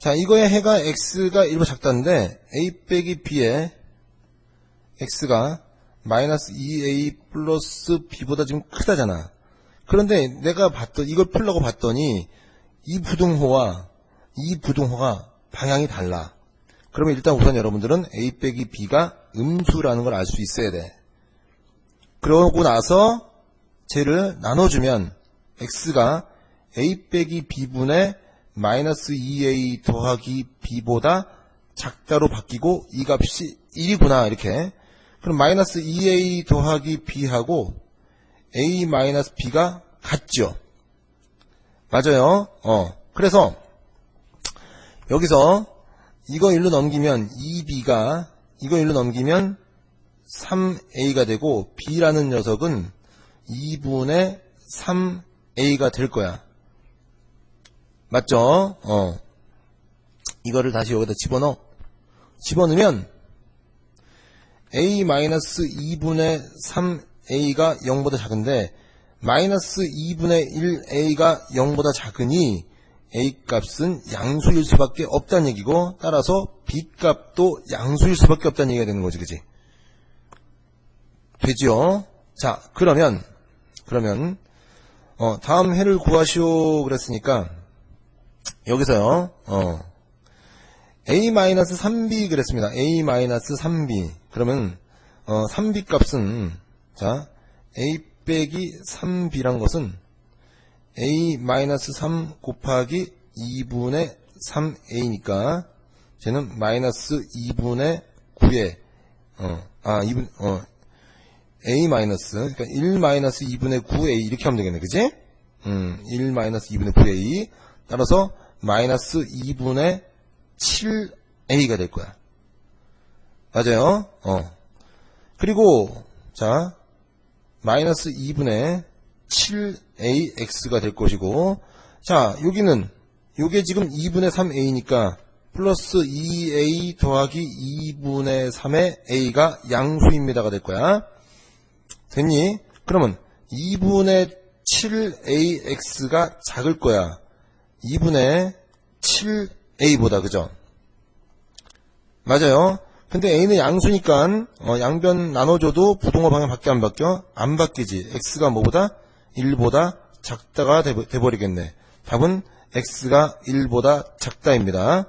자, 이거의 해가 x가 1보다 작다는데 a 빼기 b의 x가 마이너스 2a 플러스 b보다 지금 크다잖아. 그런데 내가 봤던 이걸 풀려고 봤더니 이 부등호와 이 부등호가 방향이 달라. 그러면 일단 우선 여러분들은 a 빼기 b가 음수라는 걸 알 수 있어야 돼. 그러고 나서 쟤를 나눠주면 x가 a 빼기 b분의 마이너스 2a 더하기 b보다 작다로 바뀌고 이 값이 1이구나 이렇게. 그럼 마이너스 2a 더하기 b하고 a 마이너스 b가 같죠? 맞아요? 어. 그래서 여기서 이거 일로 넘기면 2b가 이거 일로 넘기면 3a가 되고 b라는 녀석은 2분의 3a가 될 거야 맞죠? 어. 이거를 다시 여기다 집어넣어. 집어넣으면 a-2분의 3a가 0보다 작은데 마이너스 2분의 1a가 0보다 작으니 a 값은 양수일 수밖에 없다는 얘기고 따라서 b 값도 양수일 수밖에 없다는 얘기가 되는 거지 그지? 되지요? 자 그러면 그러면 어, 다음 해를 구하시오 그랬으니까 여기서요, 어, a-3b 그랬습니다. a-3b. 그러면, 어, 3b 값은, 자, a 빼기 3b란 것은 a-3 곱하기 2분의 3a니까, 쟤는 마이너스 2분의 9에, 어, 아, 2분, 어, a 마이너스, 그러니까 1 마이너스 2분의 9a 이렇게 하면 되겠네, 그지? 음, 1 마이너스 2분의 9a. 따라서 마이너스 2분의 7a가 될 거야. 맞아요? 어. 그리고 자 마이너스 2분의 7ax가 될 것이고 자 여기는 요게 지금 2분의 3a니까 플러스 2a 더하기 2분의 3의 a가 양수입니다가 될 거야. 됐니? 그러면 2분의 7ax가 작을 거야. 2분의 7a보다 그죠? 맞아요. 근데 a는 양수니까 어, 양변 나눠줘도 부동호 방향 밖에 안 바뀌어? 안 바뀌지. x가 뭐보다? 1보다 작다가 돼버리겠네. 답은 x가 1보다 작다입니다.